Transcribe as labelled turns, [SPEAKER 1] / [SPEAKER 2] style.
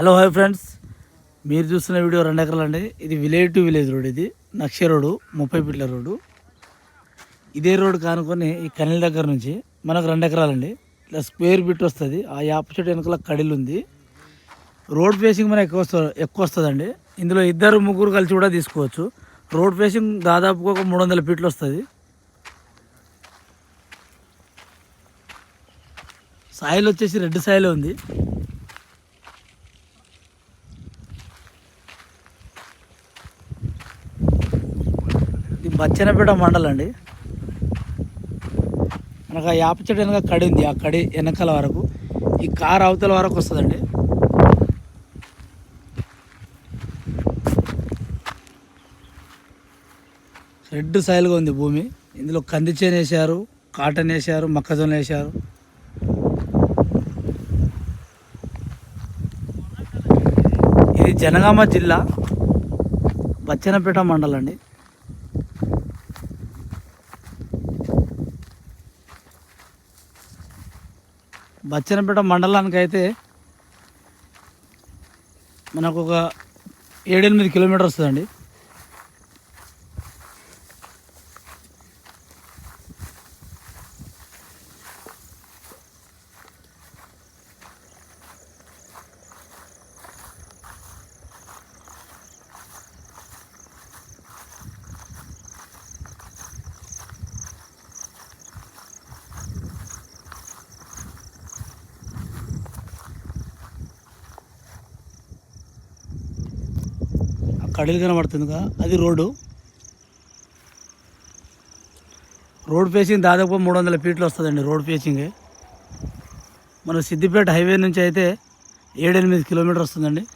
[SPEAKER 1] Hello hi friends. మీరు చూస్తున్న video రెండు ఎకరాలు అండి. ఇది విలేజ్ టు విలేజ్ రోడ్ ఇది. నక్ష రోడ్డు ముప్పై ఫీట్ల రోడ్డు ఇదే రోడ్ కానుకొని ఈ కనెల దగ్గర నుంచి మనకు రెండు ఎకరాలండి ఇట్లా స్క్వేర్ ఫీట్ వస్తుంది. ఆ యాప చెట్టు వెనకాల కడిలు ఉంది. రోడ్ ఫేసింగ్ మనకు ఎక్కువ వస్తుంది ఎక్కువ వస్తుందండి. ఇందులో ఇద్దరు ముగ్గురు కలిసి కూడా తీసుకోవచ్చు. రోడ్ ఫేసింగ్ దాదాపుగా ఒక మూడు వందల ఫీట్లు వస్తుంది. సాయిల్ వచ్చేసి రెడ్ సాయిల్ ఉంది. బచ్చనపేట మండలం అండి. మనకు ఆ యాప చెట్టు వెనక కడి ఉంది. ఆ కడి వెనకాల వరకు ఈ కారు అవతల వరకు వస్తుందండి. రెడ్ సైల్గా ఉంది భూమి. ఇందులో కంది చేను వేసారు కాటన్ వేసారు మొక్కజొన్న వేసారు ఇది జనగామ జిల్లా బచ్చనపేట మండలం అండి. బచ్చనపేట మండలానికి అయితే మనకు ఒక ఏడెనిమిది కిలోమీటర్ వస్తుందండి. కడిలు కనబడుతుందిగా. అది రోడ్డు. రోడ్ ఫేసింగ్ దాదాపు మూడు వందల ఫీట్లు వస్తుందండి రోడ్ ఫేసింగ్. మన సిద్దిపేట హైవే నుంచి అయితే ఏడెనిమిది కిలోమీటర్ వస్తుందండి.